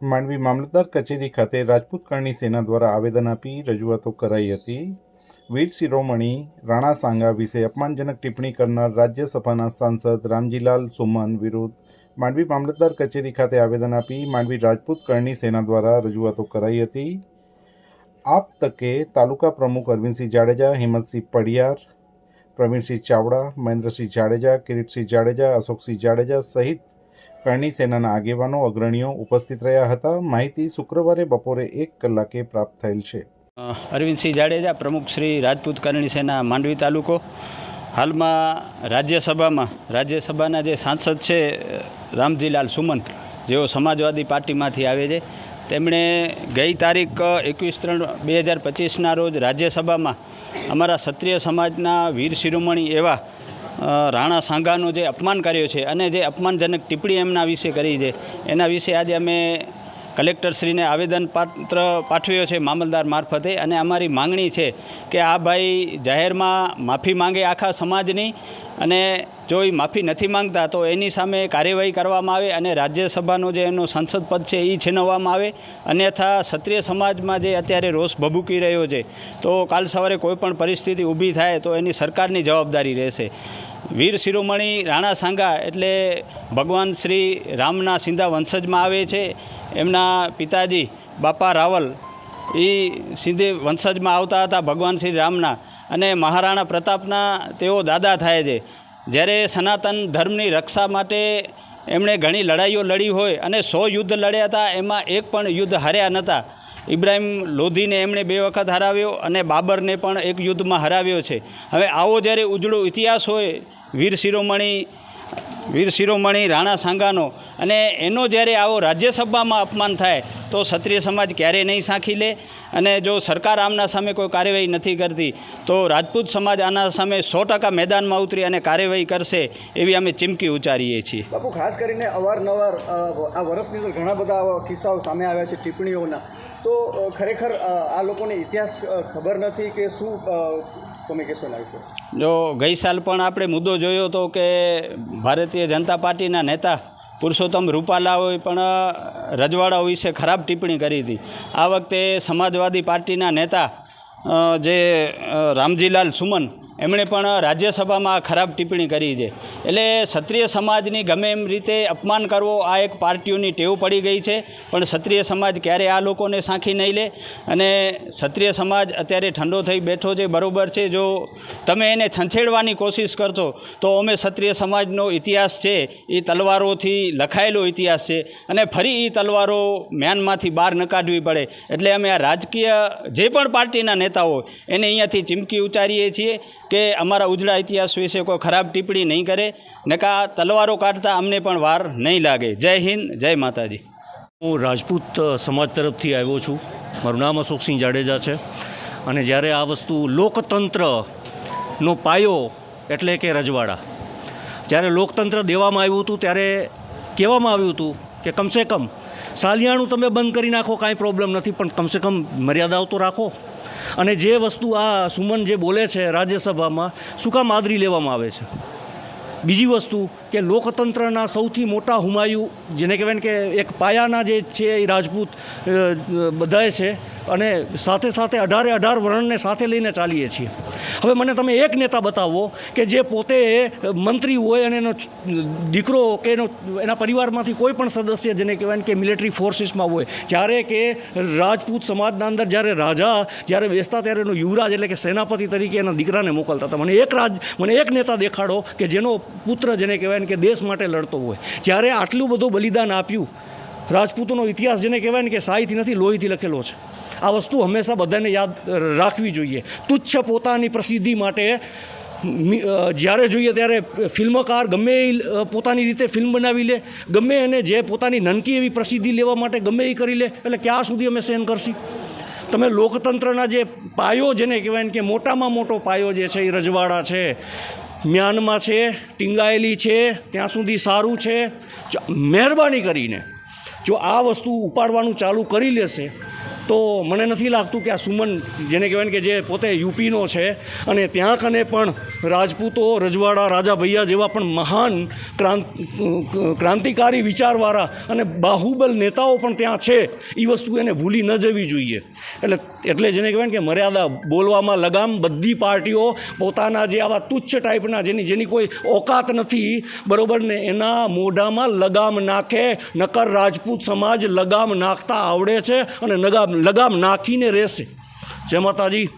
માંડવી મામલતદાર કચેરી ખાતે રાજપૂત કરણી સેના દ્વારા આવેદન આપી રજૂઆતો કરાઈ હતી. વીર શિરોમણી, રાણા સાંગા વિશે અપમાનજનક ટિપ્પણી કરનાર રાજ્યસભાના સાંસદ રામજીલાલ સુમન વિરુદ્ધ માંડવી મામલતદાર કચેરી ખાતે આવેદન આપી માંડવી રાજપૂત કરણી સેના દ્વારા રજૂઆતો કરાઈ હતી. આપ તકે તાલુકા પ્રમુખ અરવિંદસિંહ જાડેજા, હિંમતસિંહ પડિયાર, પ્રવીણસિંહ ચાવડા, મહેન્દ્રસિંહ જાડેજા, કિરીટસિંહ જાડેજા, અશોકસિંહ જાડેજા સહિત કરણી સેનાના આગેવાનો, અગ્રણીઓ ઉપસ્થિત રહ્યા હતા. માહિતી શુક્રવારે બપોરે એક કલાકે પ્રાપ્ત થયેલ છે. અરવિંદસિંહ જાડેજા, પ્રમુખ શ્રી રાજપૂત કરણી સેના, માંડવી તાલુકો. હાલમાં રાજ્યસભામાં, રાજ્યસભાના જે સાંસદ છે રામજીલાલ સુમન, જેઓ સમાજવાદી પાર્ટીમાંથી આવે છે, તેમણે ગઈ તારીખ એકવીસ ત્રણ બે હજાર પચીસના રોજ રાજ્યસભામાં અમારા ક્ષત્રિય સમાજના વીર શિરોમણી એવા રાણા સાંઘાનું જે અપમાન કર્યો છે અને જે અપમાનજનક ટિપ્પણી એમના વિશે કરી છે, એના વિશે આજે અમે કલેક્ટરશ્રીને આવેદનપત્ર પાઠવ્યો છે મામલદાર મારફતે અને અમારી માંગણી છે કે આ ભાઈ જાહેરમાં માફી માંગે આખા સમાજની અને જો એ માફી નથી માંગતા તો એની સામે કાર્યવાહી કરવામાં આવે અને રાજ્યસભાનો જે એનો સંસદ પદ છે એ છીનવવામાં આવે. અન્યથા ક્ષત્રિય સમાજમાં જે અત્યારે રોષ ભભૂકી રહ્યો છે તો કાલ સવારે કોઈપણ પરિસ્થિતિ ઊભી થાય તો એની સરકારની જવાબદારી રહેશે. વીર શિરોમણી રાણા સાંગા એટલે ભગવાન શ્રી રામના સિંધા વંશજમાં આવે છે. એમના પિતાજી બાપા રાવલ એ સિંધે વંશજમાં આવતા હતા ભગવાન શ્રી રામના અને મહારાણા પ્રતાપના તેઓ દાદા થાય છે. જ્યારે સનાતન ધર્મની રક્ષા માટે એમણે ઘણી લડાઈઓ લડી હોય અને સો યુદ્ધ લડ્યા હતા, એમાં એક પણ યુદ્ધ હાર્યા નહોતા. ઇબ્રાહિમ લોધીને એમણે બે વખત હરાવ્યો અને બાબરને પણ એક યુદ્ધમાં હરાવ્યો છે. હવે આવો જ્યારે ઉજળો ઇતિહાસ હોય વીર શિરોમણી વીર શિરોમણી રાણા સાંગાનો. અને એનો જ્યારે આવો રાજ્યસભામાં અપમાન થાય, તો ક્ષત્રિય સમાજ ક્યારેય નહીં સાંખી લે. અને જો સરકાર આમના સામે કોઈ કાર્યવાહી નથી કરતી, તો રાજપૂત સમાજ આના સામે સો ટકા મેદાનમાં ઉતરી અને કાર્યવાહી કરશે એવી અમે ચીમકી ઉચ્ચારીએ છીએ. બાપુ, ખાસ કરીને અવારનવાર આ વર્ષની અંદર ઘણા બધા કિસ્સાઓ સામે આવ્યા છે ટિપ્પણીઓના. તો ખરેખર આ લોકોને ઇતિહાસ ખબર નથી કે શું કહેશો એના જો ગઈ સાલ પણ આપણે મુદ્દો જોયો હતો કે ભારતીય જનતા પાર્ટીના નેતા પુરુષોત્તમ રૂપાલાઓએ પણ રજવાડાઓ વિશે ખરાબ ટિપ્પણી કરી હતી. આ વખતે સમાજવાદી પાર્ટીના નેતા જે રામજીલાલ સુમન એમણે પણ રાજ્યસભામાં ખરાબ ટિપ્પણી કરી છે. એટલે ક્ષત્રિય સમાજની ગમે એમ રીતે અપમાન કરવો આ એક પાર્ટીઓની ટેવ પડી ગઈ છે, પણ ક્ષત્રિય સમાજ ક્યારે આ લોકોને સાંખી નહીં લે? અને ક્ષત્રિય સમાજ અત્યારે ઠંડો થઈ બેઠો છે, બરાબર છે. જો તમે એને છંછેડવાની કોશિશ કરશો, તો અમે ક્ષત્રિય સમાજનો ઇતિહાસ છે, એ તલવારોથી લખાયેલો ઇતિહાસ છે. અને ફરી એ તલવારો મ્યાનમાંથી બહાર ન કાઢવી પડે. એટલે અમે આ રાજકીય જે પણ પાર્ટીના નેતાઓ એને અહીંયાથી ચીમકી ઉચ્ચારીએ છીએ. કે અમારા ઉજળા ઇતિહાસ વિશે કોઈ ખરાબ ટિપ્પણી નહીં કરે, નકા તલવારો કાઢતા અમને પણ વાર નહીં લાગે. જય હિન્દ, જય માતાજી. હું રાજપૂત સમાજ તરફથી આવ્યો છું. મારું નામ અશોકસિંહ જાડેજા છે. અને જ્યારે આ વસ્તુ લોકતંત્રનો પાયો એટલે કે રજવાડા. જ્યારે લોકતંત્ર દેવામાં આવ્યું હતું, ત્યારે કહેવામાં આવ્યું હતું કે કમસે કમ સાલિયાણું તમે બંધ કરી નાખો, કાંઈ પ્રોબ્લેમ નથી, પણ કમસે કમ મર્યાદાઓ તો રાખો. અને જે વસ્તુ આ સુમન જે બોલે છે રાજ્યસભામાં, શું કામ આદરી લેવામાં આવે છે? બીજી વસ્તુ કે લોકતંત્રના સૌથી મોટા હુમાયુ, જેને કહેવાય કે એક પાયાના જે છે એ રાજપૂત બધાએ છે અને સાથે સાથે અઢારે અઢાર વર્ણને સાથે લઈને ચાલીએ છીએ. હવે મને તમે એક નેતા બતાવો કે જે પોતે મંત્રી હોય અને એનો દીકરો કે એનો, એના પરિવારમાંથી કોઈ પણ સદસ્ય જેને કહેવાય કે મિલિટરી ફોર્સીસમાં હોય, જ્યારે કે રાજપૂત સમાજના અંદર જ્યારે રાજા, જ્યારે બેસતા ત્યારે એનો યુવરાજ એટલે કે સેનાપતિ તરીકે એના દીકરાને મોકલતા હતા. મને એક રાજ, મને એક નેતા દેખાડો કે જેનો પુત્ર જેને કહેવાય કે દેશ માટે લડતો હોય. જ્યારે આટલું બધું બલિદાન આપ્યું રાજપૂતોનો ઇતિહાસ જેને કહેવાય ને કે સાહીથી નથી, લોહીથી લખેલો છે. આ વસ્તુ હંમેશા બધાને યાદ રાખવી જોઈએ. તુચ્છ પોતાની પ્રસિદ્ધિ માટે જ્યારે જોઈએ ત્યારે ફિલ્મકાર ગમે એ પોતાની રીતે ફિલ્મ બનાવી લે, ગમે એને જે પોતાની નનકી એવી પ્રસિદ્ધિ લેવા માટે ગમે એ કરી લે, એટલે ક્યાં સુધી અમે સહન કરશી? તમે લોકતંત્રના જે પાયો જેને કહેવાય ને કે મોટામાં મોટો પાયો જે છે એ રજવાડા છે, મ્યાનમાં છે, ટીંગાયેલી છે, ત્યાં સુધી સારું છે મહેરબાની કરીને જો આ વસ્તુ ઉપાડવાનું ચાલુ કરી લેશે તો મને નથી લાગતું કે આ સુમન, જેને કહેવાય કે જે પોતે યુપીનો છે, અને ત્યાં કને પણ રાજપૂતો, રજવાડા, રાજા ભૈયા જેવા પણ મહાન ક્રાંત, ક્રાંતિકારી વિચારવાળા અને બાહુબલ નેતાઓ પણ ત્યાં છે એ વસ્તુ એને ભૂલી ન જવી જોઈએ. એટલે એટલે જેને કહેવાય કે મર્યાદા બોલવામાં લગામ બધી પાર્ટીઓ પોતાના જે આવા તુચ્છ ટાઈપના જેની જેની કોઈ ઓકાત નથી, બરોબર ને એના મોઢામાં લગામ નાખે, નકર રાજપૂત સમાજ લગામ નાખતા આવડે છે અને લગામ લગામ નાખીને રહેશે. જય માતાજી.